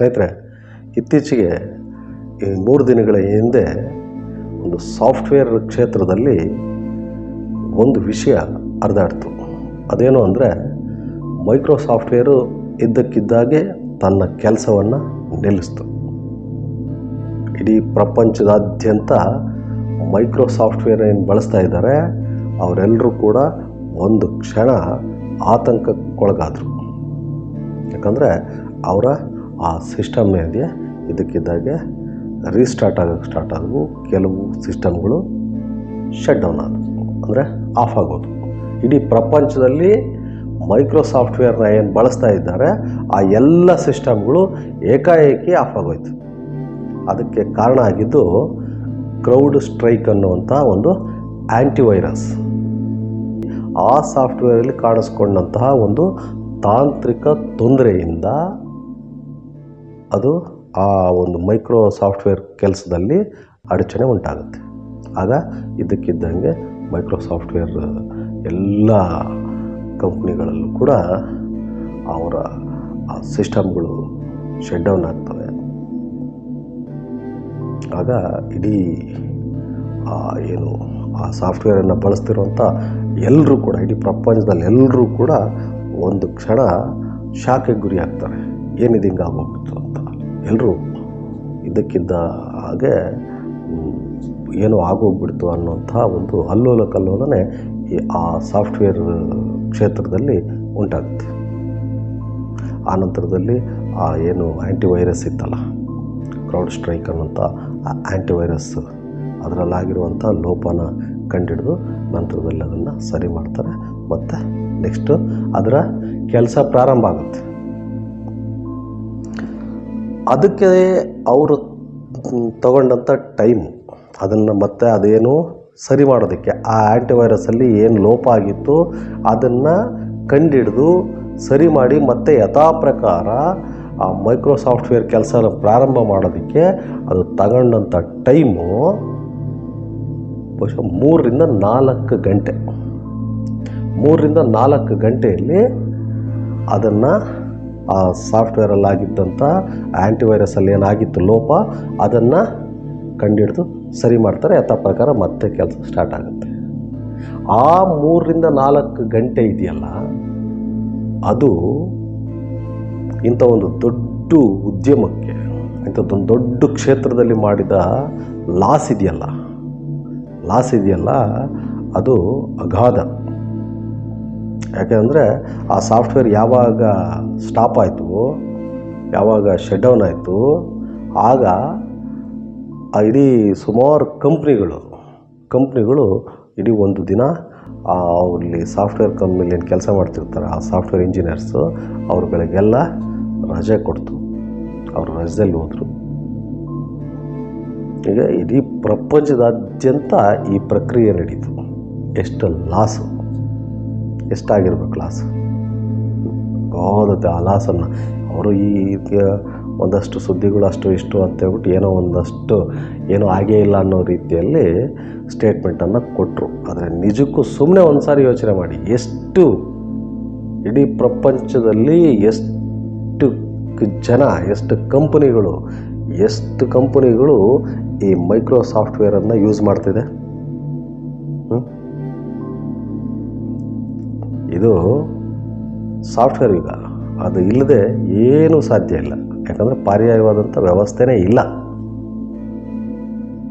ಸ್ನೇಹಿತರೆ, ಇತ್ತೀಚೆಗೆ ಈ ಮೂರು ದಿನಗಳ ಹಿಂದೆ ಒಂದು ಸಾಫ್ಟ್ವೇರ್ ಕ್ಷೇತ್ರದಲ್ಲಿ ಒಂದು ವಿಷಯ ಹರಿದಾಡ್ತು. ಅದೇನು ಅಂದರೆ, ಮೈಕ್ರೋಸಾಫ್ಟ್ವೇರು ಇದ್ದಕ್ಕಿದ್ದಾಗೆ ತನ್ನ ಕೆಲಸವನ್ನು ನಿಲ್ಲಿಸ್ತು. ಇಡೀ ಪ್ರಪಂಚದಾದ್ಯಂತ ಮೈಕ್ರೋಸಾಫ್ಟ್ವೇರ್ ಏನು ಬಳಸ್ತಾ ಇದ್ದಾರೆ ಅವರೆಲ್ಲರೂ ಕೂಡ ಒಂದು ಕ್ಷಣ ಆತಂಕಕ್ಕೊಳಗಾದರು. ಯಾಕಂದರೆ, ಅವರ ಆ ಸಿಸ್ಟಮ್ ಇದೆ ಇದಕ್ಕಿದ್ದಾಗೆ ರೀಸ್ಟಾರ್ಟ್ ಆಗೋಕ್ಕೆ ಸ್ಟಾರ್ಟ್ ಆದವು. ಕೆಲವು ಸಿಸ್ಟಮ್ಗಳು ಶಟ್ ಡೌನ್ ಆದವು. ಅಂದರೆ ಆಫ್ ಆಗೋದು. ಇಡೀ ಪ್ರಪಂಚದಲ್ಲಿ ಮೈಕ್ರೋಸಾಫ್ಟ್ವೇರ್ನ ಏನು ಬಳಸ್ತಾ ಇದ್ದಾರೆ, ಆ ಎಲ್ಲ ಸಿಸ್ಟಮ್ಗಳು ಏಕಾಏಕಿ ಆಫ್ ಆಗೋಯ್ತು. ಅದಕ್ಕೆ ಕಾರಣ ಆಗಿದ್ದು ಕ್ರೌಡ್ ಸ್ಟ್ರೈಕ್ ಅನ್ನುವಂಥ ಒಂದು ಆ್ಯಂಟಿವೈರಸ್ ಆ ಸಾಫ್ಟ್ವೇರಲ್ಲಿ ಕಾಣಿಸ್ಕೊಂಡಂತಹ ಒಂದು ತಾಂತ್ರಿಕ ತೊಂದರೆಯಿಂದ ಅದು ಆ ಒಂದು ಮೈಕ್ರೋ ಸಾಫ್ಟ್ವೇರ್ ಕೆಲಸದಲ್ಲಿ ಅಡಚಣೆ ಉಂಟಾಗುತ್ತೆ. ಆಗ ಇದ್ದಕ್ಕಿದ್ದಂಗೆ ಮೈಕ್ರೋ ಸಾಫ್ಟ್ವೇರ್ ಎಲ್ಲ ಕಂಪ್ನಿಗಳಲ್ಲೂ ಕೂಡ ಅವರ ಆ ಸಿಸ್ಟಮ್ಗಳು ಶಟ್ ಡೌನ್ ಆಗ್ತವೆ. ಆಗ ಇಡೀ ಆ ಏನು ಆ ಸಾಫ್ಟ್ವೇರನ್ನು ಬಳಸ್ತಿರುವಂಥ ಎಲ್ಲರೂ ಕೂಡ, ಇಡೀ ಪ್ರಪಂಚದಲ್ಲಿ ಎಲ್ಲರೂ ಕೂಡ ಒಂದು ಕ್ಷಣ ಶಾಖೆಗೆ ಗುರಿ ಆಗ್ತಾರೆ ಏನಿದೆ ಹಿಂಗೆ ಅಂತ. ಎಲ್ಲರೂ ಇದಕ್ಕಿದ್ದ ಹಾಗೆ ಏನೋ ಆಗೋಗ್ಬಿಡ್ತು ಅನ್ನೋಂಥ ಒಂದು ಅಲ್ಲೋಲ ಕಲ್ಲೋಲನೆ ಆ ಸಾಫ್ಟ್ವೇರ್ ಕ್ಷೇತ್ರದಲ್ಲಿ ಉಂಟಾಗುತ್ತೆ. ಆ ನಂತರದಲ್ಲಿ ಆ ಏನು ಆ್ಯಂಟಿವೈರಸ್ ಇತ್ತಲ್ಲ ಕ್ರೌಡ್ ಸ್ಟ್ರೈಕ್ ಅನ್ನೋಂಥ ಆ ಆ್ಯಂಟಿವೈರಸ್ ಅದರಲ್ಲಾಗಿರುವಂಥ ಲೋಪನ ಕಂಡಿಡಿದು ನಂತರದಲ್ಲಿ ಅದನ್ನು ಸರಿ ಮಾಡ್ತಾರೆ. ಮತ್ತು ನೆಕ್ಸ್ಟು ಅದರ ಕೆಲಸ ಪ್ರಾರಂಭ ಆಗುತ್ತೆ. ಅದಕ್ಕೆ ಅವರು ತಗೊಂಡಂಥ ಟೈಮು. ಅದನ್ನು ಮತ್ತೆ ಅದೇನು ಸರಿ ಮಾಡೋದಕ್ಕೆ. ಆ ಆ್ಯಂಟಿವೈರಸಲ್ಲಿ ಏನು ಲೋಪ ಆಗಿತ್ತು ಅದನ್ನು ಕಂಡಿಡಿದು ಸರಿ ಮಾಡಿ ಮತ್ತೆ ಯಥಾ ಪ್ರಕಾರ ಆ ಮೈಕ್ರೋ ಸಾಫ್ಟ್ವೇರ್ ಕೆಲಸನ ಪ್ರಾರಂಭ ಮಾಡೋದಕ್ಕೆ ಅದು ತಗೊಂಡಂಥ ಟೈಮು ಬಹುಶಃ ಮೂರರಿಂದ ನಾಲ್ಕು ಗಂಟೆ. ಮೂರರಿಂದ ನಾಲ್ಕು ಗಂಟೆಯಲ್ಲಿ ಅದನ್ನು ಆ ಸಾಫ್ಟ್ವೇರಲ್ಲಾಗಿದ್ದಂಥ ಆ್ಯಂಟಿವೈರಸಲ್ಲಿ ಏನಾಗಿತ್ತು ಲೋಪ, ಅದನ್ನು ಕಂಡುಹಿಡಿದು ಸರಿ ಮಾಡ್ತಾರೆ. ಅಥ ಪ್ರಕಾರ ಮತ್ತೆ ಕೆಲಸ ಸ್ಟಾರ್ಟ್ ಆಗುತ್ತೆ. ಆ ಮೂರರಿಂದ ನಾಲ್ಕು ಗಂಟೆ ಇದೆಯಲ್ಲ, ಅದು ಇಂಥ ಒಂದು ದೊಡ್ಡ ಉದ್ಯಮಕ್ಕೆ, ಇಂಥದ್ದೊಂದು ದೊಡ್ಡ ಕ್ಷೇತ್ರದಲ್ಲಿ ಮಾಡಿದ ಲಾಸ್ ಇದೆಯಲ್ಲ ಲಾಸ್ ಇದೆಯಲ್ಲ, ಅದು ಅಗಾಧ. ಯಾಕೆಂದರೆ ಆ ಸಾಫ್ಟ್ವೇರ್ ಯಾವಾಗ ಸ್ಟಾಪ್ ಆಯಿತು, ಯಾವಾಗ ಶಟ್ ಡೌನ್ ಆಯಿತು, ಆಗ ಆ ಇಡೀ ಸುಮಾರು ಕಂಪ್ನಿಗಳು ಕಂಪ್ನಿಗಳು ಇಡೀ ಒಂದು ದಿನ ಅಲ್ಲಿ ಸಾಫ್ಟ್ವೇರ್ ಕಂಪ್ನಿಲಿ ಏನು ಕೆಲಸ ಮಾಡ್ತಿರ್ತಾರೆ, ಆ ಸಾಫ್ಟ್ವೇರ್ ಇಂಜಿನಿಯರ್ಸು ಅವ್ರುಗಳಿಗೆಲ್ಲ ರಜೆ ಕೊಡ್ತು. ಅವರು ರಜದಲ್ಲಿ ಹೋದರು. ಈಗ ಇಡೀ ಪ್ರಪಂಚದಾದ್ಯಂತ ಈ ಪ್ರಕ್ರಿಯೆ ನಡೀತು. ಎಷ್ಟು ಲಾಸು ಎಷ್ಟಾಗಿರ್ಬೇಕು ಲಾಸ್ ಆ ಲಾಸನ್ನು ಅವರು ಈ ರೀತಿಯ ಒಂದಷ್ಟು ಸುದ್ದಿಗಳು ಅಷ್ಟು ಇಷ್ಟು ಅಂತ ಹೇಳ್ಬಿಟ್ಟು ಏನೋ ಒಂದಷ್ಟು ಏನೋ ಆಗೇ ಇಲ್ಲ ಅನ್ನೋ ರೀತಿಯಲ್ಲಿ ಸ್ಟೇಟ್ಮೆಂಟನ್ನು ಕೊಟ್ಟರು ಆದರೆ ನಿಜಕ್ಕೂ ಸುಮ್ಮನೆ ಒಂದು ಸಾರಿ ಯೋಚನೆ ಮಾಡಿ, ಎಷ್ಟು ಇಡೀ ಪ್ರಪಂಚದಲ್ಲಿ ಎಷ್ಟು ಜನ, ಎಷ್ಟು ಕಂಪನಿಗಳು ಎಷ್ಟು ಕಂಪನಿಗಳು ಈ ಮೈಕ್ರೋ ಸಾಫ್ಟ್ವೇರನ್ನು ಯೂಸ್ ಮಾಡ್ತಿದೆ? ಹ್ಮ್? ಇದು ಸಾಫ್ಟ್ವೇರ್ ಯುಗ ಅದು ಇಲ್ಲದೆ ಏನೂ ಸಾಧ್ಯ ಇಲ್ಲ. ಯಾಕಂದರೆ ಪರ್ಯಾಯವಾದಂಥ ವ್ಯವಸ್ಥೆನೇ ಇಲ್ಲ.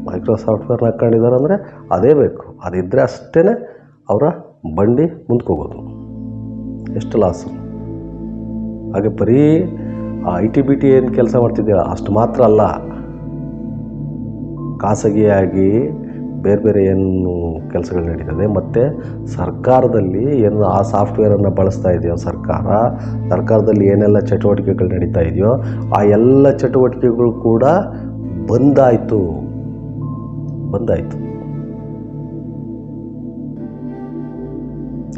ಮೈಕ್ರೋಸಾಫ್ಟ್ವೇರ್ನ ಹಾಕ್ಕೊಂಡಿದ್ದಾರೆ ಅಂದರೆ ಅದೇ ಬೇಕು. ಅದಿದ್ದರೆ ಅಷ್ಟೇ ಅವರ ಬಂಡಿ ಮುಂದ್ಕೋಬೋದು. ಎಷ್ಟು ಲಾಸು ಹಾಗೆ ಬರೀ ಐ ಟಿ ಬಿ ಟಿ ಏನು ಕೆಲಸ ಮಾಡ್ತಿದ್ದೀರಾ? ಅಷ್ಟು ಮಾತ್ರ ಅಲ್ಲ. ಖಾಸಗಿಯಾಗಿ ಬೇರೆ ಬೇರೆ ಏನು ಕೆಲಸಗಳು ನಡೀತದೆ, ಮತ್ತು ಸರ್ಕಾರದಲ್ಲಿ ಏನು ಆ ಸಾಫ್ಟ್ವೇರನ್ನು ಬಳಸ್ತಾ ಇದೆಯೋ ಸರ್ಕಾರ, ಸರ್ಕಾರದಲ್ಲಿ ಏನೆಲ್ಲ ಚಟುವಟಿಕೆಗಳು ನಡೀತಾ ಇದೆಯೋ ಆ ಎಲ್ಲ ಚಟುವಟಿಕೆಗಳು ಕೂಡ ಬಂದಾಯಿತು. ಬಂದಾಯಿತು.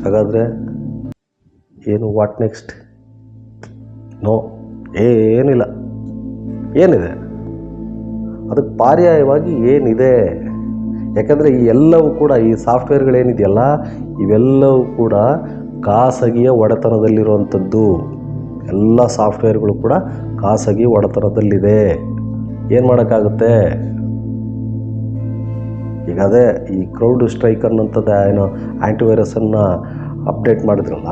ಹಾಗಾದರೆ ಏನು ವಾಟ್ ನೆಕ್ಸ್ಟ್ ನೋ ಏನಿಲ್ಲ. ಏನಿದೆ? ಅದಕ್ಕೆ ಪರ್ಯಾಯವಾಗಿ ಏನಿದೆ? ಯಾಕಂದರೆ ಈ ಎಲ್ಲವೂ ಕೂಡ ಈ ಸಾಫ್ಟ್ವೇರ್ಗಳೇನಿದೆಯಲ್ಲ, ಇವೆಲ್ಲವೂ ಕೂಡ ಖಾಸಗಿಯ ಒಡೆತನದಲ್ಲಿರುವಂಥದ್ದು. ಎಲ್ಲ ಸಾಫ್ಟ್ವೇರ್ಗಳು ಕೂಡ ಖಾಸಗಿ ಒಡೆತನದಲ್ಲಿದೆ. ಏನು ಮಾಡೋಕ್ಕಾಗುತ್ತೆ? ಈಗ ಅದೇ ಈ ಕ್ರೌಡ್ ಸ್ಟ್ರೈಕ್ ಅನ್ನೋಂಥದ್ದು ಏನೋ ಆ್ಯಂಟಿವೈರಸನ್ನು ಅಪ್ಡೇಟ್ ಮಾಡಿದ್ರಲ್ಲ,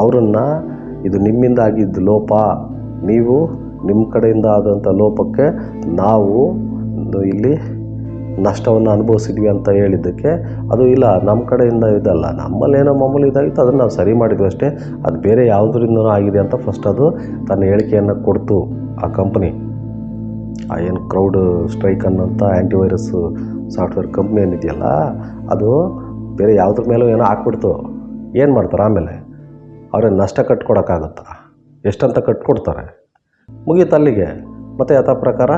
ಅವರನ್ನು ಇದು ನಿಮ್ಮಿಂದ ಆಗಿದ್ದು ಲೋಪ. ನೀವು ನಿಮ್ಮ ಕಡೆಯಿಂದ ಆದಂಥ ಲೋಪಕ್ಕೆ ನಾವು ಇಲ್ಲಿ ನಷ್ಟವನ್ನು ಅನುಭವಿಸಿದ್ವಿ ಅಂತ ಹೇಳಿದ್ದಕ್ಕೆ ಅದು ಇಲ್ಲ, ನಮ್ಮ ಕಡೆಯಿಂದ ಇದಲ್ಲ. ನಮ್ಮಲ್ಲೇನೋ ಮಾಮೂಲಿ ಇದಾಗಿತ್ತು, ಅದನ್ನು ನಾವು ಸರಿ ಮಾಡಿದ್ವಿ ಅಷ್ಟೇ. ಅದು ಬೇರೆ ಯಾವುದರಿಂದನೂ ಆಗಿದೆ ಅಂತ ಫಸ್ಟ್ ಅದು ತನ್ನ ಹೇಳಿಕೆಯನ್ನು ಕೊಡ್ತು ಆ ಕಂಪ್ನಿ ಆ ಏನು ಕ್ರೌಡ್ ಸ್ಟ್ರೈಕ್ ಅನ್ನೋಂಥ ಆ್ಯಂಟಿವೈರಸ್ ಸಾಫ್ಟ್ವೇರ್ ಕಂಪ್ನಿ ಏನಿದೆಯಲ್ಲ, ಅದು ಬೇರೆ ಯಾವುದ್ರ ಮೇಲೂ ಏನೋ ಹಾಕ್ಬಿಡ್ತು. ಏನು ಮಾಡ್ತಾರೆ ಆಮೇಲೆ? ಅವ್ರೇನು ನಷ್ಟ ಕಟ್ಕೊಡೋಕ್ಕಾಗುತ್ತಾ? ಎಷ್ಟಂತ ಕಟ್ಕೊಡ್ತಾರೆ? ಮುಗೀತು ಅಲ್ಲಿಗೆ. ಮತ್ತು ಯಥಾ ಪ್ರಕಾರ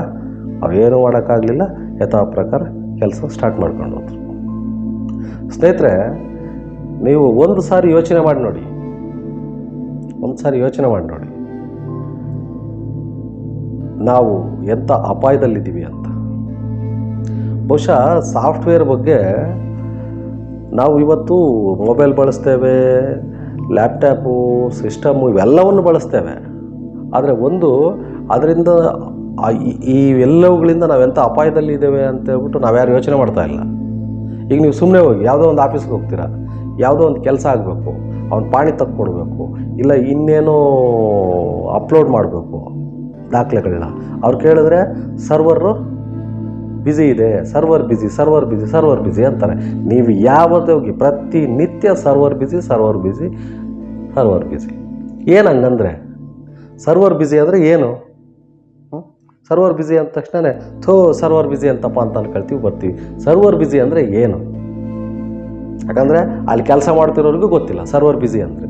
ಅವೇನು ಮಾಡೋಕ್ಕಾಗಲಿಲ್ಲ, ಯಥಾ ಪ್ರಕಾರ ಕೆಲಸ ಸ್ಟಾರ್ಟ್ ಮಾಡ್ಕೊಂಡು ಹೋದ್ರು. ಸ್ನೇಹಿತರೆ, ನೀವು ಒಂದು ಸಾರಿ ಯೋಚನೆ ಮಾಡಿ ನೋಡಿ. ಒಂದು ಸಾರಿ ಯೋಚನೆ ಮಾಡಿ ನೋಡಿ. ನಾವು ಎಂಥ ಅಪಾಯದಲ್ಲಿದ್ದೀವಿ ಅಂತ. ಬಹುಶಃ ಸಾಫ್ಟ್ವೇರ್ ಬಗ್ಗೆ ನಾವು ಇವತ್ತು ಮೊಬೈಲ್ ಬಳಸ್ತೇವೆ, ಲ್ಯಾಪ್ಟಾಪು, ಸಿಸ್ಟಮು ಇವೆಲ್ಲವನ್ನು ಬಳಸ್ತೇವೆ. ಆದರೆ ಒಂದು, ಅದರಿಂದ ಎಲ್ಲವುಗಳಿಂದ ನಾವೆಂಥ ಅಪಾಯದಲ್ಲಿದ್ದೇವೆ ಅಂತ ಹೇಳ್ಬಿಟ್ಟು ನಾವ್ಯಾರು ಯೋಚನೆ ಮಾಡ್ತಾ ಇಲ್ಲ. ಈಗ ನೀವು ಸುಮ್ಮನೆ ಹೋಗಿ ಯಾವುದೋ ಒಂದು ಆಫೀಸ್ಗೆ ಹೋಗ್ತೀರಾ, ಯಾವುದೋ ಒಂದು ಕೆಲಸ ಆಗಬೇಕು, ಅವ್ನ ಪಾಣಿ ತಕ್ಕೊಡ್ಬೇಕು, ಇಲ್ಲ ಇನ್ನೇನೋ ಅಪ್ಲೋಡ್ ಮಾಡಬೇಕು ದಾಖಲೆಗಳನ್ನ. ಅವ್ರು ಕೇಳಿದ್ರೆ ಸರ್ವರು ಬ್ಯುಸಿ ಇದೆ, server busy server busy server busy ಅಂತಾರೆ. ನೀವು ಯಾವತ್ತೇ ಹೋಗಿ ಪ್ರತಿನಿತ್ಯ server busy server busy server busy. ಏನು ಹಂಗಂದ್ರೆ ಸರ್ವರ್ ಬ್ಯುಸಿ ಅಂದರೆ ಏನು? ಸರ್ವರ್ ಬ್ಯುಸಿ ಅಂದ ತಕ್ಷಣ ಥೋ ಸರ್ವರ್ ಬ್ಯುಸಿ ಅಂತಪ್ಪ ಅಂತ ಅನ್ಕೊಳ್ತೀವಿ, ಬರ್ತೀವಿ. ಸರ್ವರ್ ಬ್ಯುಸಿ ಅಂದರೆ ಏನು? ಯಾಕಂದರೆ ಅಲ್ಲಿ ಕೆಲಸ ಮಾಡ್ತಿರೋರಿಗೂ ಗೊತ್ತಿಲ್ಲ ಸರ್ವರ್ ಬ್ಯುಸಿ ಅಂದರೆ.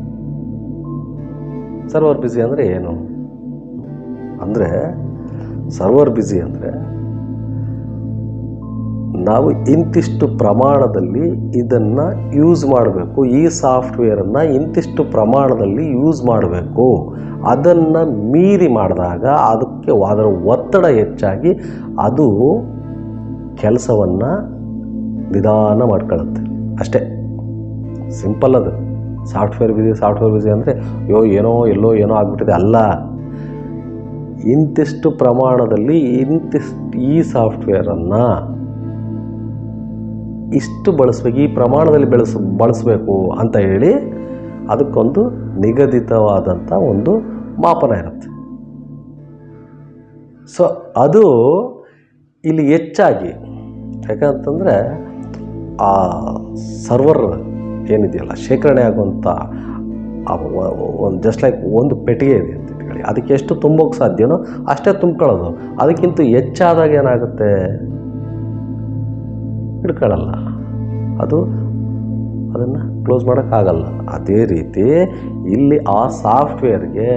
ಸರ್ವರ್ ಬ್ಯುಸಿ ಅಂದರೆ ಏನು? ಅಂದರೆ ಸರ್ವರ್ ಬ್ಯುಸಿ ಅಂದರೆ ನಾವು ಇಂತಿಷ್ಟು ಪ್ರಮಾಣದಲ್ಲಿ ಇದನ್ನು ಯೂಸ್ ಮಾಡಬೇಕು. ಈ ಸಾಫ್ಟ್ವೇರನ್ನು ಇಂತಿಷ್ಟು ಪ್ರಮಾಣದಲ್ಲಿ ಯೂಸ್ ಮಾಡಬೇಕು. ಅದನ್ನು ಮೀರಿ ಮಾಡಿದಾಗ ಅದಕ್ಕೆ ಅದರ ಒತ್ತಡ ಹೆಚ್ಚಾಗಿ ಅದು ಕೆಲಸವನ್ನು ನಿಧಾನ ಮಾಡ್ಕೊಳ್ಳುತ್ತೆ. ಅಷ್ಟೇ. ಸಿಂಪಲ್ ಅದು. ಸಾಫ್ಟ್ವೇರ್ ಬಿಸಿ ಸಾಫ್ಟ್ವೇರ್ ಬಿಸಿ ಅಂದರೆ, ಅಯ್ಯೋ, ಏನೋ, ಎಲ್ಲೋ, ಏನೋ ಆಗಿಬಿಟ್ಟಿದೆ. ಅಲ್ಲ. ಇಂತಿಷ್ಟು ಪ್ರಮಾಣದಲ್ಲಿ ಇಂತಿಷ್ಟು ಈ ಸಾಫ್ಟ್ವೇರನ್ನು ಇಷ್ಟು ಬಳಸ್ಬೇಕು ಈ ಪ್ರಮಾಣದಲ್ಲಿ ಬೆಳೆಸ, ಬಳಸಬೇಕು ಅಂತ ಹೇಳಿ ಅದಕ್ಕೊಂದು ನಿಗದಿತವಾದಂಥ ಒಂದು ಮಾಪನ ಇರುತ್ತೆ. ಸೊ, ಅದು ಇಲ್ಲಿ ಹೆಚ್ಚಾಗಿ ಯಾಕಂತಂದರೆ ಆ ಸರ್ವರ್ ಏನಿದೆಯಲ್ಲ, ಶೇಖರಣೆ ಆಗುವಂಥ ಒಂದು ಜಸ್ಟ್ ಲೈಕ್ ಒಂದು ಪೆಟ್ಟಿಗೆ ಇದೆ ಅಂತ ಹೇಳಿ. ಅದಕ್ಕೆ ಎಷ್ಟು ತುಂಬೋಕೆ ಸಾಧ್ಯನೋ ಅಷ್ಟೇ ತುಂಬ್ಕೊಳ್ಳೋದು. ಅದಕ್ಕಿಂತ ಹೆಚ್ಚಾದಾಗ ಏನಾಗುತ್ತೆ? ಹಿಡ್ಕೊಳ್ಳಲ್ಲ ಅದು ಅದನ್ನು ಕ್ಲೋಸ್ ಮಾಡೋಕ್ಕಾಗಲ್ಲ. ಅದೇ ರೀತಿ ಇಲ್ಲಿ ಆ ಸಾಫ್ಟ್ವೇರ್ಗೆ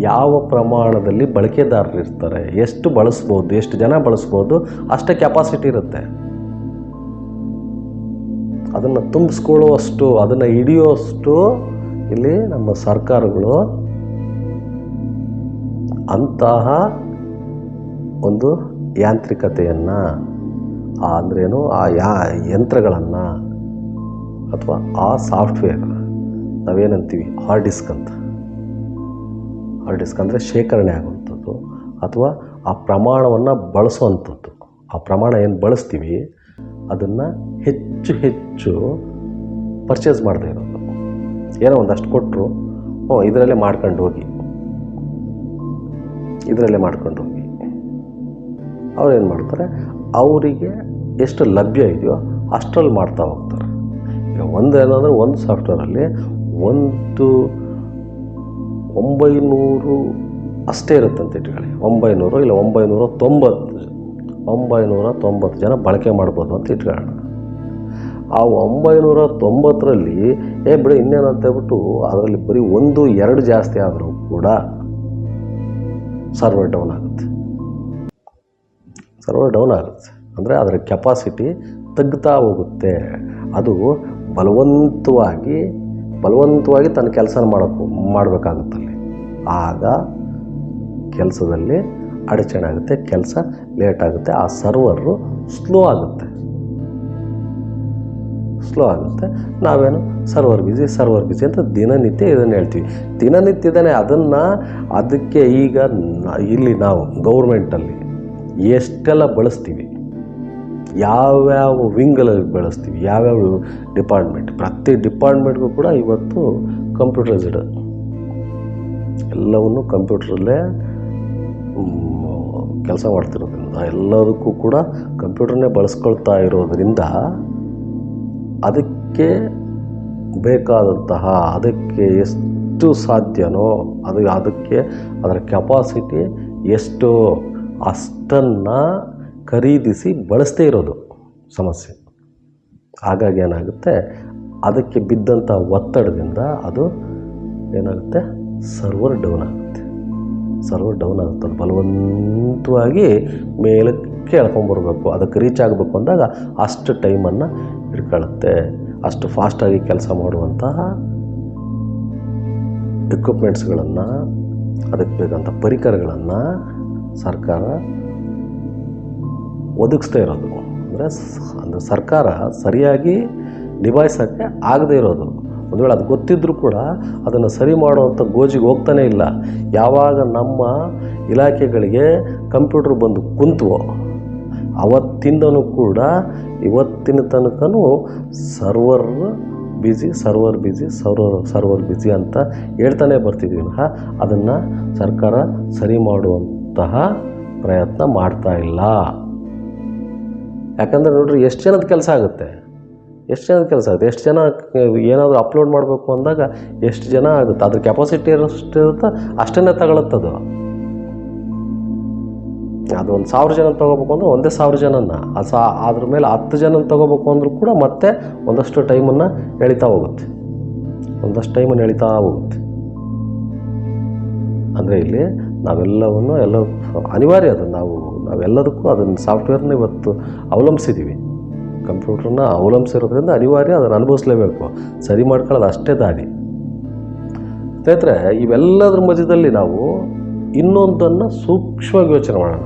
ಯಾವ ಪ್ರಮಾಣದಲ್ಲಿ ಬಳಕೆದಾರರು ಇರ್ತಾರೆ, ಎಷ್ಟು ಬಳಸ್ಬೋದು, ಎಷ್ಟು ಜನ ಬಳಸ್ಬೋದು, ಅಷ್ಟೇ ಕೆಪಾಸಿಟಿ ಇರುತ್ತೆ. ಅದನ್ನು ತುಂಬಿಸ್ಕೊಳ್ಳುವಷ್ಟು, ಅದನ್ನು ಹಿಡಿಯುವಷ್ಟು ಇಲ್ಲಿ ನಮ್ಮ ಸರ್ಕಾರಗಳು ಅಂತಹ ಒಂದು ಯಾಂತ್ರಿಕತೆಯನ್ನು ಅಂದ್ರೇನು ಆ ಯಾ ಯಂತ್ರಗಳನ್ನು ಅಥವಾ ಆ ಸಾಫ್ಟ್ವೇರ್, ನಾವೇನಂತೀವಿ? ಹಾರ್ಡ್ ಡಿಸ್ಕ್ ಅಂತ. ಹಾರ್ಡ್ ಡಿಸ್ಕ್ ಅಂದರೆ ಶೇಖರಣೆ ಆಗುವಂಥದ್ದು ಅಥವಾ ಆ ಪ್ರಮಾಣವನ್ನು ಬಳಸುವಂಥದ್ದು. ಆ ಪ್ರಮಾಣ ಏನು ಬಳಸ್ತೀವಿ? ಅದನ್ನು ಹೆಚ್ಚು ಹೆಚ್ಚು ಪರ್ಚೇಸ್ ಮಾಡದೇ ಇರೋದು. ಏನೋ ಒಂದಷ್ಟು ಕೊಟ್ಟರು ಓ ಇದರಲ್ಲೇ ಮಾಡ್ಕೊಂಡು ಹೋಗಿ. ಇದರಲ್ಲೇ ಮಾಡ್ಕೊಂಡು ಹೋಗಿ. ಅವ್ರು ಏನು ಮಾಡ್ತಾರೆ? ಅವರಿಗೆ ಎಷ್ಟು ಲಭ್ಯ ಇದೆಯೋ ಅಷ್ಟರಲ್ಲಿ ಮಾಡ್ತಾ ಹೋಗ್ತಾರೆ. ಈಗ ಒಂದು ಏನಂದರೆ ಒಂದು ಸಾಫ್ಟ್ವೇರಲ್ಲಿ ಒಂದು ಒಂಬೈನೂರು ಅಷ್ಟೇ ಇರುತ್ತಂತ ಇಟ್ಕೊಳ್ಳಿ. ಒಂಬೈನೂರು ಇಲ್ಲ ಒಂಬೈನೂರ ತೊಂಬತ್ತು ಒಂಬೈನೂರ ತೊಂಬತ್ತು ಜನ ಬಳಕೆ ಮಾಡ್ಬೋದು ಅಂತ ಇಟ್ಕೊಳ್ಳೋಣ. ಆ ಒಂಬೈನೂರ ತೊಂಬತ್ತರಲ್ಲಿ, ಏ ಬಿಡಿ ಇನ್ನೇನು ಅಂತ ಹೇಳ್ಬಿಟ್ಟು ಅದರಲ್ಲಿ ಬರೀ ಒಂದು, ಎರಡು ಜಾಸ್ತಿ ಆದರೂ ಕೂಡ ಸರ್ವರ್ ಡೌನ್ ಆಗುತ್ತೆ. ಸರ್ವರ್ ಡೌನ್ ಆಗುತ್ತೆ. ಅಂದರೆ ಅದರ ಕೆಪಾಸಿಟಿ ತಗ್ತಾ ಹೋಗುತ್ತೆ. ಅದು ಬಲವಂತವಾಗಿ ಬಲವಂತವಾಗಿ ತನ್ನ ಕೆಲಸ ಮಾಡೋಕ್ಕೂ ಮಾಡಬೇಕಾಗುತ್ತಲ್ಲಿ. ಆಗ ಕೆಲಸದಲ್ಲಿ ಅಡಚಣೆ ಆಗುತ್ತೆ, ಕೆಲಸ ಲೇಟ್ ಆಗುತ್ತೆ, ಆ ಸರ್ವರು ಸ್ಲೋ ಆಗುತ್ತೆ. ಸ್ಲೋ ಆಗುತ್ತೆ. ನಾವೇನು, ಸರ್ವರ್ ಬಿಸಿ ಸರ್ವರ್ ಬಿಸಿ ಅಂತ ದಿನನಿತ್ಯ ಇದನ್ನು ಹೇಳ್ತೀವಿ. ದಿನನಿತ್ಯದನೇ ಅದನ್ನು, ಅದಕ್ಕೆ ಈಗ ಇಲ್ಲಿ ನಾವು ಗೌರ್ಮೆಂಟಲ್ಲಿ ಎಷ್ಟೆಲ್ಲ ಬಳಸ್ತೀವಿ? ಯಾವ್ಯಾವ ವಿಂಗಲಲ್ಲಿ ಬಳಸ್ತೀವಿ? ಯಾವ್ಯಾವ ಡಿಪಾರ್ಟ್ಮೆಂಟ್ ಪ್ರತಿ ಡಿಪಾರ್ಟ್ಮೆಂಟ್ಗೂ ಕೂಡ ಇವತ್ತು ಕಂಪ್ಯೂಟರೈಸ್ಡ್ ಎಲ್ಲವನ್ನು ಕಂಪ್ಯೂಟ್ರಲ್ಲೇ ಕೆಲಸ ಮಾಡ್ತಿರೋದ್ರಿಂದ, ಎಲ್ಲದಕ್ಕೂ ಕೂಡ ಕಂಪ್ಯೂಟರ್ನೇ ಬಳಸ್ಕೊಳ್ತಾ ಇರೋದ್ರಿಂದ ಅದಕ್ಕೆ ಬೇಕಾದಂತಹ, ಅದಕ್ಕೆ ಎಷ್ಟು ಸಾಧ್ಯನೋ, ಅದು, ಅದಕ್ಕೆ ಅದರ ಕೆಪಾಸಿಟಿ ಎಷ್ಟು ಅಷ್ಟನ್ನು ಖರೀದಿಸಿ ಬಳಸದೇ ಇರೋದು ಸಮಸ್ಯೆ. ಹಾಗಾಗಿ ಏನಾಗುತ್ತೆ? ಅದಕ್ಕೆ ಬಿದ್ದಂಥ ಒತ್ತಡದಿಂದ ಅದು ಏನಾಗುತ್ತೆ? ಸರ್ವರ್ ಡೌನ್ ಆಗುತ್ತೆ. ಸರ್ವರ್ ಡೌನ್ ಆಗುತ್ತೆ. ಅದು ಬಲವಂತವಾಗಿ ಮೇಲಕ್ಕೆ ಕೇಳ್ಕೊಂಬರ್ಬೇಕು ಅದಕ್ಕೆ ರೀಚ್ ಆಗಬೇಕು ಅಂದಾಗ ಅಷ್ಟು ಟೈಮನ್ನು ಹಿಡ್ಕೊಳ್ಳುತ್ತೆ. ಅಷ್ಟು ಫಾಸ್ಟಾಗಿ ಕೆಲಸ ಮಾಡುವಂತಹ ಎಕ್ವಿಪ್ಮೆಂಟ್ಸ್ಗಳನ್ನು ಅದಕ್ಕೆ ಬೇಕಂಥ ಪರಿಕರಗಳನ್ನು ಸರ್ಕಾರ ಒದಗಿಸ್ತಾ ಇರೋದು. ಅಂದರೆ ಅಂದರೆ ಸರ್ಕಾರ ಸರಿಯಾಗಿ ನಿಭಾಯಿಸೋಕ್ಕೆ ಆಗದೇ ಇರೋದು. ಒಂದು ವೇಳೆ ಅದು ಗೊತ್ತಿದ್ದರೂ ಕೂಡ ಅದನ್ನು ಸರಿ ಮಾಡುವಂಥ ಗೋಜಿಗೆ ಹೋಗ್ತಾನೇ ಇಲ್ಲ. ಯಾವಾಗ ನಮ್ಮ ಇಲಾಖೆಗಳಿಗೆ ಕಂಪ್ಯೂಟ್ರ್ ಬಂದು ಕುಂತುವೋ, ಅವತ್ತಿಂದನೂ ಕೂಡ ಇವತ್ತಿನ ತನಕನೂ server busy server busy server server busy ಅಂತ ಹೇಳ್ತಾನೆ ಬರ್ತಿದ್ವಿ. ಅದನ್ನು ಸರ್ಕಾರ ಸರಿ ಮಾಡುವಂತಹ ಪ್ರಯತ್ನ ಮಾಡ್ತಾ ಇಲ್ಲ. ಯಾಕಂದರೆ ನೋಡ್ರಿ, ಎಷ್ಟು ಜನದ ಕೆಲಸ ಆಗುತ್ತೆ? ಎಷ್ಟು ಜನದ ಕೆಲಸ ಆಗುತ್ತೆ? ಎಷ್ಟು ಜನ ಏನಾದರೂ ಅಪ್ಲೋಡ್ ಮಾಡಬೇಕು ಅಂದಾಗ ಎಷ್ಟು ಜನ ಆಗುತ್ತೆ? ಅದ್ರ ಕೆಪಾಸಿಟಿ ಎಷ್ಟು ಇರುತ್ತೋ ಅಷ್ಟನ್ನೇ ತಗೊಳುತ್ತದು ಅದು. ಒಂದು ಸಾವಿರ ಜನ ತೊಗೋಬೇಕು ಅಂದ್ರೆ ಒಂದೇ ಸಾವಿರ ಜನನ ಸಾ, ಅದ್ರ ಮೇಲೆ ಹತ್ತು ಜನ ತೊಗೋಬೇಕು ಅಂದರೂ ಕೂಡ ಮತ್ತೆ ಒಂದಷ್ಟು ಟೈಮನ್ನು ಎಳಿತಾ ಹೋಗುತ್ತೆ. ಒಂದಷ್ಟು ಟೈಮನ್ನು ಎಳಿತಾ ಹೋಗುತ್ತೆ. ಅಂದರೆ ಇಲ್ಲಿ ನಾವೆಲ್ಲವನ್ನು ಎಲ್ಲ ಅನಿವಾರ್ಯ ಅದು. ನಾವು ನಾವೆಲ್ಲದಕ್ಕೂ ಅದನ್ನು ಸಾಫ್ಟ್ವೇರ್ನ ಇವತ್ತು ಅವಲಂಬಿಸಿದ್ದೀವಿ. ಕಂಪ್ಯೂಟ್ರನ್ನ ಅವಲಂಬಿಸಿರೋದ್ರಿಂದ ಅನಿವಾರ್ಯ ಅದನ್ನು ಅನುಭವಿಸ್ಲೇಬೇಕು. ಸರಿ ಮಾಡ್ಕೊಳ್ಳೋದು ಅಷ್ಟೇ ದಾರಿ. ಸ್ನೇಹಿತರೆ, ಇವೆಲ್ಲದ್ರ ಮಧ್ಯದಲ್ಲಿ ನಾವು ಇನ್ನೊಂದನ್ನು ಸೂಕ್ಷ್ಮವಾಗಿ ಯೋಚನೆ ಮಾಡೋಣ.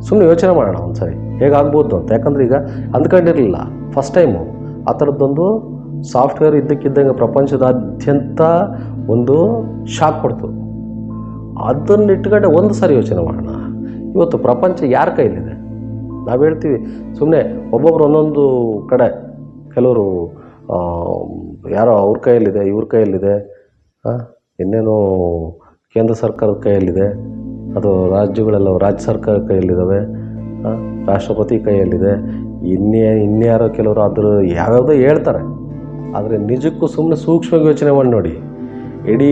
ಸುಮ್ಮನೆ ಯೋಚನೆ ಮಾಡೋಣ ಒಂದು ಸರಿ ಹೇಗಾಗ್ಬೋದು ಅಂತ. ಯಾಕಂದರೆ ಈಗ ಅಂದ್ಕೊಂಡಿರಲಿಲ್ಲ. ಫಸ್ಟ್ ಟೈಮು ಆ ಥರದ್ದೊಂದು ಸಾಫ್ಟ್ವೇರ್ ಇದ್ದಕ್ಕಿದ್ದಂಗೆ ಪ್ರಪಂಚದಾದ್ಯಂತ ಒಂದು ಶಾಕ್ ಕೊಡ್ತು. ಅದನ್ನು ಇಟ್ಕೊಂಡೆ ಒಂದು ಸಾರಿ ಯೋಚನೆ ಮಾಡೋಣ. ಇವತ್ತು ಪ್ರಪಂಚ ಯಾರ ಕೈಲಿದೆ ನಾವು ಹೇಳ್ತೀವಿ ಸುಮ್ಮನೆ ಒಬ್ಬೊಬ್ರು ಒಂದೊಂದು ಕಡೆ, ಕೆಲವರು ಯಾರೋ ಅವ್ರ ಕೈಯಲ್ಲಿದೆ, ಇವ್ರ ಕೈಯಲ್ಲಿದೆ ಇನ್ನೇನು ಕೇಂದ್ರ ಸರ್ಕಾರದ ಕೈಯಲ್ಲಿದೆ, ಅದು ರಾಜ್ಯಗಳೆಲ್ಲ ರಾಜ್ಯ ಸರ್ಕಾರ ಕೈಯಲ್ಲಿದ್ದಾವೆ ರಾಷ್ಟ್ರಪತಿ ಕೈಯಲ್ಲಿದೆ, ಇನ್ನೇ, ಇನ್ಯಾರೋ ಕೆಲವರು ಅದ್ರ ಯಾವ್ಯಾವುದೋ ಹೇಳ್ತಾರೆ. ಆದರೆ ನಿಜಕ್ಕೂ ಸುಮ್ಮನೆ ಸೂಕ್ಷ್ಮ ಯೋಚನೆ ಮಾಡಿ ನೋಡಿ, ಇಡೀ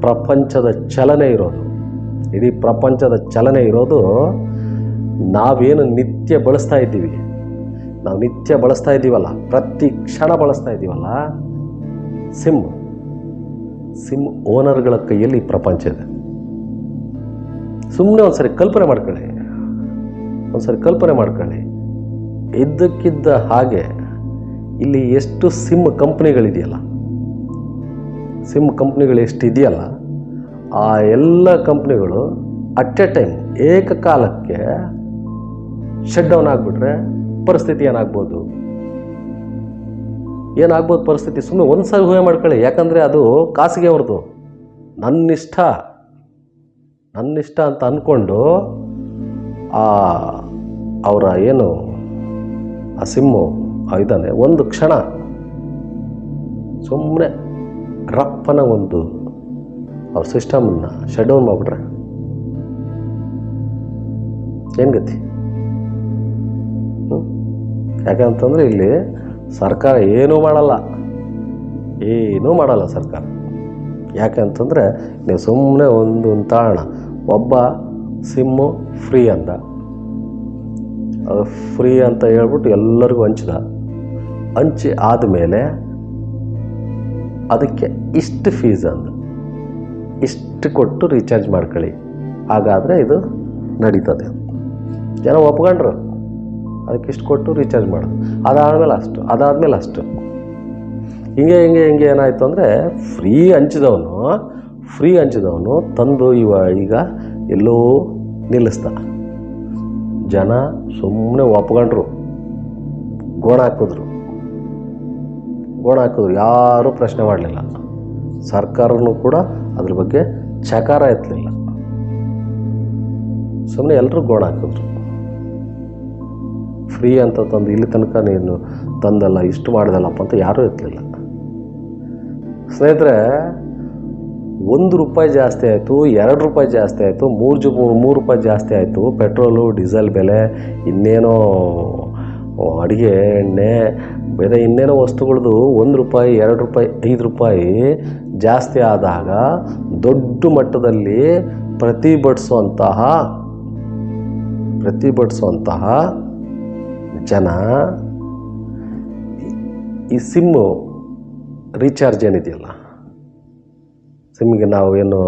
ಪ್ರಪಂಚದ ಚಲನೆ ಇರೋದು. ಇಡೀ ಪ್ರಪಂಚದ ಚಲನೆ ಇರೋದು ನಾವೇನು ನಿತ್ಯ ಬಳಸ್ತಾ ಇದ್ದೀವಿ. ನಾವು ನಿತ್ಯ ಬಳಸ್ತಾ ಇದ್ದೀವಲ್ಲ, ಪ್ರತಿ ಕ್ಷಣ ಬಳಸ್ತಾ ಇದ್ದೀವಲ್ಲ, ಸಿಮ್ ಸಿಮ್ ಓನರ್ಗಳ ಕೈಯಲ್ಲಿ ಪ್ರಪಂಚ ಇದೆ. ಸುಮ್ಮನೆ ಒಂದ್ಸರಿ ಕಲ್ಪನೆ ಮಾಡ್ಕೊಳ್ಳಿ. ಒಂದ್ಸರಿ ಕಲ್ಪನೆ ಮಾಡ್ಕೊಳ್ಳಿ. ಇದ್ದಕ್ಕಿದ್ದ ಹಾಗೆ ಇಲ್ಲಿ ಎಷ್ಟು ಸಿಮ್ ಕಂಪ್ನಿಗಳಿದೆಯಲ್ಲ ಸಿಮ್ ಕಂಪ್ನಿಗಳು ಎಷ್ಟು ಇದೆಯಲ್ಲ ಆ ಎಲ್ಲ ಕಂಪ್ನಿಗಳು ಅಟ್ ಎ ಟೈಮ್ ಏಕಕಾಲಕ್ಕೆ ಶಟ್ ಡೌನ್ ಆಗಿಬಿಟ್ರೆ ಪರಿಸ್ಥಿತಿ ಏನಾಗ್ಬೋದು? ಏನಾಗ್ಬೋದು ಪರಿಸ್ಥಿತಿ? ಸುಮ್ಮನೆ ಒಂದು ಸಾರಿ ಊಹೆ ಮಾಡ್ಕೊಳ್ಳಿ. ಯಾಕಂದರೆ ಅದು ಖಾಸಗಿ ಅವ್ರದ್ದು. ನನ್ನಿಷ್ಟ ನನ್ನಿಷ್ಟ ಅಂತ ಅಂದ್ಕೊಂಡು ಆ ಅವರ ಏನು, ಆ ಸಿಮ್ಮು ಇದ್ದಾನೆ ಒಂದು ಕ್ಷಣ ಸುಮ್ಮನೆ ರಪ್ಪನ ಒಂದು ಅವ್ರ ಸಿಸ್ಟಮನ್ನು ಶಟ್ ಡೌನ್ ಮಾಡಿಬಿಟ್ರೆ. ಏನು ಗತಿ? ಯಾಕಂತಂದರೆ ಇಲ್ಲಿ ಸರ್ಕಾರ ಏನೂ ಮಾಡಲ್ಲ. ಏನೂ ಮಾಡಲ್ಲ ಸರ್ಕಾರ. ಯಾಕೆ ಅಂತಂದರೆ ನೀವು ಸುಮ್ಮನೆ ಒಂದು ತಾಣ, ಒಬ್ಬ ಸಿಮ್ಮು ಫ್ರೀ ಅದು ಫ್ರೀ ಅಂತ ಹೇಳ್ಬಿಟ್ಟು ಎಲ್ಲರಿಗೂ ಹಂಚಿದ. ಹಂಚಿ ಆದಮೇಲೆ ಅದಕ್ಕೆ ಇಷ್ಟು ಫೀಸ್ ಅಂದ ಇಷ್ಟು ಕೊಟ್ಟು ರೀಚಾರ್ಜ್ ಮಾಡ್ಕೊಳ್ಳಿ. ಹಾಗಾದರೆ ಇದು ನಡೀತದೆ. ಜನ ಒಪ್ಕೊಂಡ್ರು. ಅದಕ್ಕೆ ಇಷ್ಟು ಕೊಟ್ಟು ರೀಚಾರ್ಜ್ ಮಾಡೋದು ಅದಾದಮೇಲೆ ಅಷ್ಟು ಅದಾದಮೇಲೆ ಅಷ್ಟು. ಹಿಂಗೆ ಹಿಂಗೆ ಹಿಂಗೆ ಏನಾಯಿತು ಅಂದರೆ ಫ್ರೀ ಹಂಚಿದವನು ಫ್ರೀ ಹಂಚಿದವನು ತಂದು ಇವ ಈಗ ಎಲ್ಲೋ ನಿಲ್ಲಿಸ್ದ. ಜನ ಸುಮ್ಮನೆ ಒಪ್ಕೊಂಡ್ರು. ಗೋಣ ಹಾಕಿದ್ರು ಗೋಣ ಹಾಕಿದ್ರು, ಯಾರೂ ಪ್ರಶ್ನೆ ಮಾಡಲಿಲ್ಲ. ಸರ್ಕಾರನೂ ಕೂಡ ಅದ್ರ ಬಗ್ಗೆ ಚಕಾರ ಎತ್ತಲಿಲ್ಲ. ಸುಮ್ಮನೆ ಎಲ್ಲರೂ ಗೋಣ ಹಾಕಿದ್ರು. ಫ್ರೀ ಅಂತ ತಂದು, ಇಲ್ಲಿ ತನಕ ನೀನು ತಂದಲ್ಲ, ಇಷ್ಟು ಮಾಡಿದಲ್ಲಪ್ಪ ಅಂತ ಯಾರೂ ಎತ್ತಲಿಲ್ಲ. ಸ್ನೇಹಿತರೆ, ಒಂದು ರೂಪಾಯಿ ಜಾಸ್ತಿ ಆಯಿತು, ಎರಡು ರೂಪಾಯಿ ಜಾಸ್ತಿ ಆಯಿತು, ಮೂರು ಜು, ಮೂರು ರೂಪಾಯಿ ಜಾಸ್ತಿ ಆಯಿತು, ಪೆಟ್ರೋಲು, ಡೀಸೆಲ್ ಬೆಲೆ, ಇನ್ನೇನೋ ಅಡುಗೆ ಎಣ್ಣೆ ಬೇರೆ ಇನ್ನೇನೋ ವಸ್ತುಗಳದ್ದು ಒಂದು ರೂಪಾಯಿ, ಎರಡು ರೂಪಾಯಿ, ಐದು ರೂಪಾಯಿ ಜಾಸ್ತಿ ಆದಾಗ ದೊಡ್ಡ ಮಟ್ಟದಲ್ಲಿ ಪ್ರತಿಭಟಿಸುವಂತಹ ಪ್ರತಿಭಟಿಸುವಂತಹ ಜನ ಈ ಸಿಮ್ಮು ರೀಚಾರ್ಜ್ ಏನಿದೆಯಲ್ಲ, ಸಿಮ್ಗೆ ನಾವು ಏನು